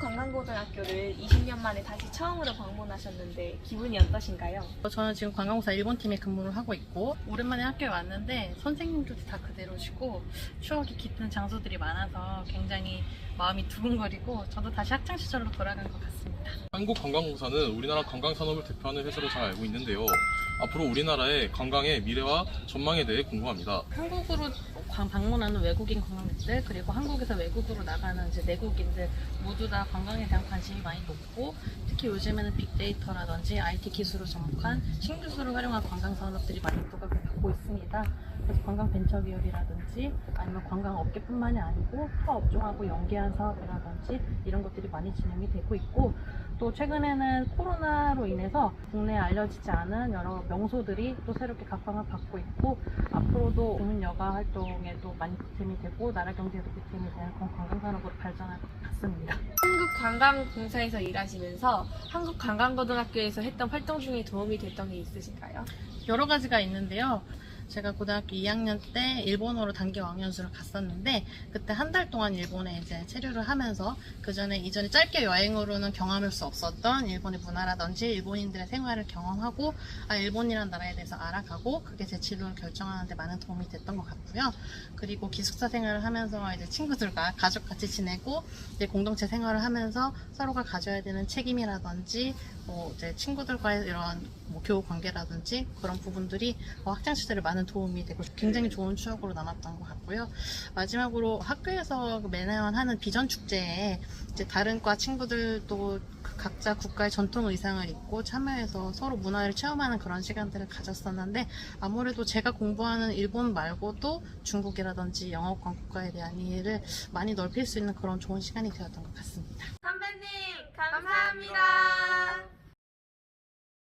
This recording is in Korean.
관광고등학교를 20년 만에 다시 처음으로 방문하셨는데 기분이 어떠신가요? 저는 지금 관광공사 일본팀에 근무를 하고 있고 오랜만에 학교에 왔는데 선생님들도 다 그대로시고 추억이 깃든 장소들이 많아서 굉장히 마음이 두근거리고 저도 다시 학창시절로 돌아간 것 같습니다. 한국관광공사는 우리나라 관광산업을 대표하는 회사로 잘 알고 있는데요. 앞으로 우리나라의 관광의 미래와 전망에 대해 궁금합니다. 한국으로 관- 방문하는 외국인 관광객들 그리고 한국에서 외국으로 나가는 이제 내국인들 모두 다 관광에 대한 관심이 많이 높고 특히 요즘에는 빅데이터라든지 IT 기술을 접목한 신기술을 활용한 관광 산업들이 많이 부각을 받고 있습니다. 그래서 관광 벤처 기업이라든지 아니면 관광 업계뿐만이 아니고 타 업종하고 연계한 사업이라든지 이런 것들이 많이 진행이 되고 있고 또 최근에는 코로나로 인해서 국내에 알려지지 않은 여러 명소들이 또 새롭게 각광을 받고 있고 앞으로도 국민 여가 활동에도 많이 보탬이 되고 나라 경제에도 보탬이 되는 그런 관광산업으로 발전할 것 같습니다. 한국관광공사에서 일하시면서 한국관광고등학교에서 했던 활동 중에 도움이 됐던 게 있으신가요? 여러 가지가 있는데요. 제가 고등학교 2학년 때 일본어로 단기 왕연수를 갔었는데 그때 한 달 동안 일본에 이제 체류를 하면서 그 전에 이전에 짧게 여행으로는 경험할 수 없었던 일본의 문화라든지 일본인들의 생활을 경험하고 아 일본이란 나라에 대해서 알아가고 그게 제 진로를 결정하는데 많은 도움이 됐던 것 같고요. 그리고 기숙사 생활을 하면서 이제 친구들과 가족 같이 지내고 이제 공동체 생활을 하면서 서로가 가져야 되는 책임이라든지 뭐 이제 친구들과의 이런 뭐 교우 관계라든지 그런 부분들이 어, 학창 시절에 많은 도움이 되고 굉장히 좋은 추억으로 남았던 것 같고요. 마지막으로 학교에서 그 매년 하는 비전 축제에 이제 다른 과 친구들도 그 각자 국가의 전통 의상을 입고 참여해서 서로 문화를 체험하는 그런 시간들을 가졌었는데 아무래도 제가 공부하는 일본 말고도 중국이라든지 영어권 국가에 대한 이해를 많이 넓힐 수 있는 그런 좋은 시간이 되었던 것 같습니다. 선배님 감사합니다.